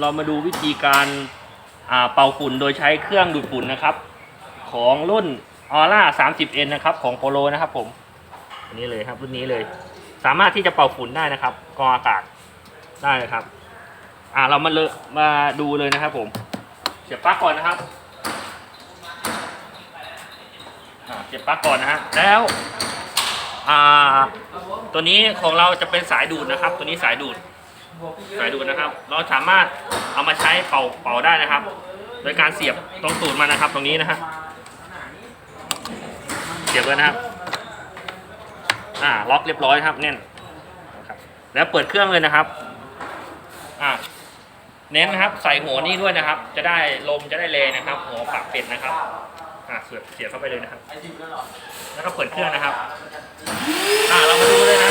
เรามาดูวิธีการเป่าฝุ่นโดยใช้เครื่องดูดฝุ่นนะครับ ของรุ่นออร่า 30N นะครับ ของโปโลนะครับผมอันนี้เลยครับรุ่นนี้เลย สามารถที่จะเป่าฝุ่นได้นะครับกองอากาศได้นะครับ อ่าเรามาเลมาดูเลยนะครับผมเสียบปลั๊กก่อนนะครับเสียบปลั๊กก่อนนะฮะแล้วอ่าตัวนี้ของเราจะเป็นสายดูดนะครับ ตัวนี้สายดูด สายดูดนะครับ เราสามารถเอามาใช้เป่าเป่าได้นะครับ โดยการเสียบตรงตูดมันนะครับ ตรงนี้นะฮะเสียบเลยนะครับ อ่า ล็อกเรียบร้อยครับแน่นครับแล้วเปิดเครื่องเลยนะครับ อ่า เน้นนะครับ ใส่หัวนี่ด้วยนะครับ จะได้ลมจะได้เลนะครับ หัวปักเป็ดนะครับ อ่าเสียบเสียบเข้าไปเลยนะครับ แล้วก็เปิดเครื่องนะครับ อ่าเรามาดูเลยนะ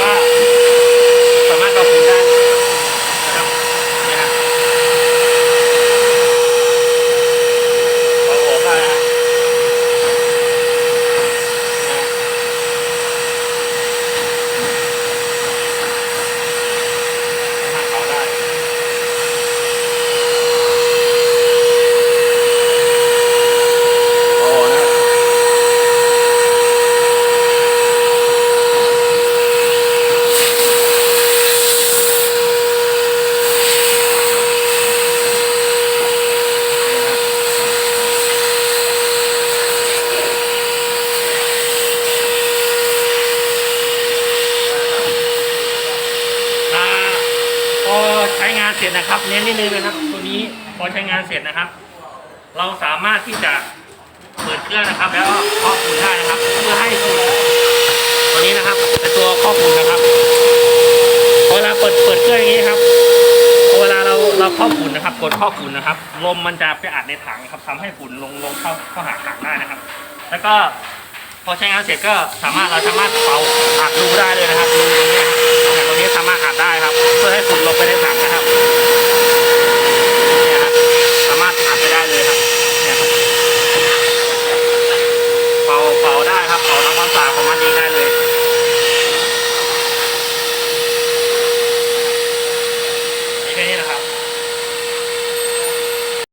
ว่า สามารถเอาฝุ่นได้นะครับเนี่ยฮะเอาออกได้นะฮะนะเอาได้โอ้นะ อ่าพอใช้งานเสร็จนะครับเน้นนิดนึงนะครับ ตัวนี้พอใช้งานเสร็จนะครับ เราสามารถที่จะเปิดเครื่องนะครับ แล้วก็ครอบฝุ่นได้นะครับ เพื่อให้ฝุ่นตัวนี้นะครับเป็นตัวครอบฝุ่นนะครับเวลาเปิดเปิดเครื่องอย่างนี้ครับเวลาเราเราครอบฝุ่นนะครับ กดครอบฝุ่นนะครับ ลมมันจะไปอัดในถังครับทำให้ฝุ่นลงลงเข้าเข้าหาถังได้นะครับ แล้วก็พอใช้งานเสร็จก็สามารถเราสามารถเป่าอัดรูได้เลยนะครับรูตรงนี้ตรงนี้สามารถอัดได้ครับ เพื่อให้ฝุ่นลงไปในถัง